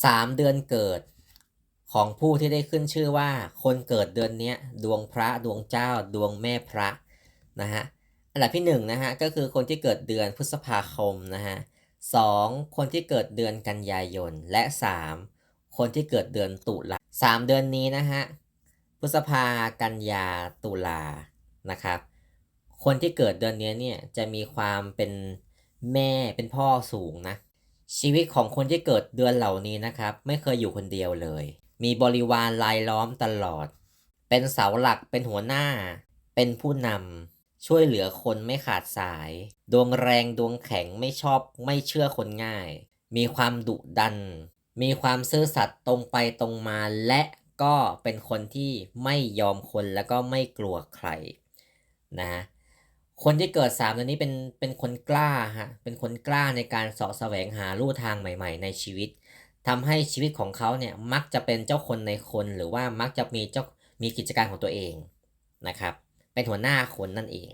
3เดือนเกิดของผู้ที่ได้ขึ้นชื่อว่า คนเกิดเดือนนี้ดวงพระดวงเจ้าดวงแม่พระนะฮะอันดับที่1นนะฮะก็คือคนที่เกิดเดือนพฤษภาคมนะฮะสองคนที่เกิดเดือนกันยายนและ 3 คนที่เกิดเดือนตุลาสามเดือนนี้นะฮะพฤษภากันยาตุลานะครับ คนที่เกิดเดือนนี้เนี่ยจะมีความเป็นแม่เป็นพ่อสูงนะ ชีวิตของคนที่เกิดเดือนเหล่านี้นะครับ ไม่เคยอยู่คนเดียวเลย มีบริวารรายล้อมตลอด เป็นเสาหลักเป็นหัวหน้า เป็นผู้นำช่วยเหลือคนไม่ขาดสาย ดวงแรงดวงแข็งไม่ชอบไม่เชื่อคนง่าย มีความดุดัน มีความซื่อสัตย์ตรงไปตรงมาและก็เป็นคนที่ไม่ยอมคนแล้วก็ไม่กลัวใครนะ คนที่เกิด3ามเดือนนี้เป็นเป็นคนกล้าฮะเป็นคนกล้าในการเสาะแสวงหาลู่ทางใหม่ ๆ ในชีวิตทำให้ชีวิตของเขาเนี่ยมักจะเป็นเจ้าคนในคนหรือว่ามักจะมีเจ้ามีกิจการของตัวเองนะครับเป็นหัวหน้าคนนั่นเอง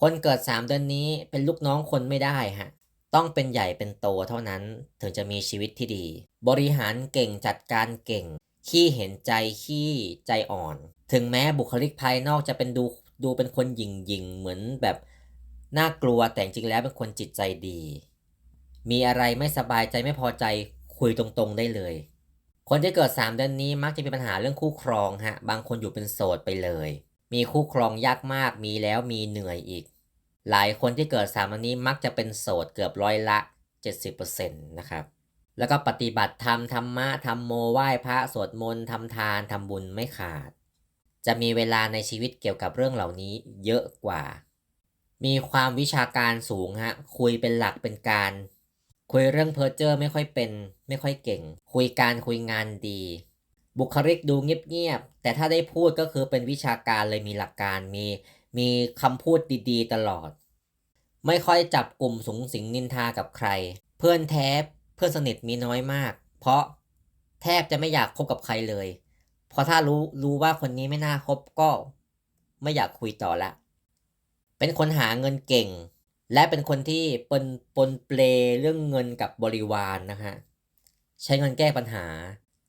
คนเกิด3เดือนนี้เป็นลูกน้องคนไม่ได้ฮะต้องเป็นใหญ่เป็นโตเท่านั้นถึงจะมีชีวิตที่ดี บริหารเก่งจัดการเก่ง ขี้เห็นใจขี้ใจอ่อน ถึงแม้บุคลิกภายนอกจะเป็นดูดูเป็นคนหยิ่งหยิ่งเหมือนแบบ น่ากลัวแต่จริงแล้วเป็นคนจิตใจดี มีอะไรไม่สบายใจไม่พอใจคุยตรงๆได้เลย คนที่เกิด 3 เดือนนี้มักจะมีปัญหาเรื่องคู่ครองฮะ บางคนอยู่เป็นโสดไปเลย มีคู่ครองยากมาก มีแล้วมีเหนื่อยอีก หลายคนที่เกิด3วันนี้มักจะเป็นโสดเกือบร้อยละ 70%นะครับ แล้วก็ปฏิบัติธรรมธรรมะทำโมไหว้พระสวดมนต์ทำทานทำบุญไม่ขาด จะมีเวลาในชีวิตเกี่ยวกับเรื่องเหล่านี้เยอะกว่า มีความวิชาการสูงฮะ คุยเป็นหลักเป็นการ คุยเรื่องเพอร์เจอร์ไม่ค่อยเป็น ไม่ค่อยเก่ง คุยการคุยงานดี บุคลิกดูเงียบๆ แต่ถ้าได้พูดก็คือเป็นวิชาการเลยมีหลักการ มีมีคำพูดดีๆ ตลอด ไม่ค่อยจับกลุ่มสูงสิงนินทากับใคร เพื่อนแท้เพื่อนสนิทมีน้อยมาก เพราะแทบจะไม่อยากคบกับใครเลย เพราะถ้ารู้รู้ว่าคนนี้ไม่น่าคบก็ ไม่อยากคุยต่อละ เป็นคนหาเงินเก่ง และเป็นคนที่ปนปนเปลเรื่องเงินกับบริวารนนะฮะใช้เงินแก้ปัญหา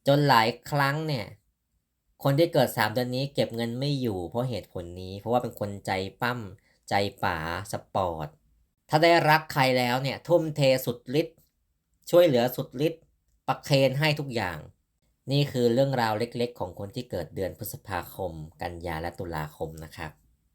จนหลายครั้งเนี่ย คนที่เกิด3เดือนนี้เก็บเงินไม่อยู่เพราะเหตุผลนี้ เพราะว่าเป็นคนใจปั้ม ใจป๋าสปอร์ต ถ้าได้รักใครแล้วเนี่ย ทุ่มเทสุดฤทธิ์ช่วยเหลือสุดฤทธิ์ประเคนให้ทุกอย่าง นี่คือเรื่องราวเล็กๆ ของคนที่เกิดเดือนพฤษภาคม กันยาและตุลาคมนะครับ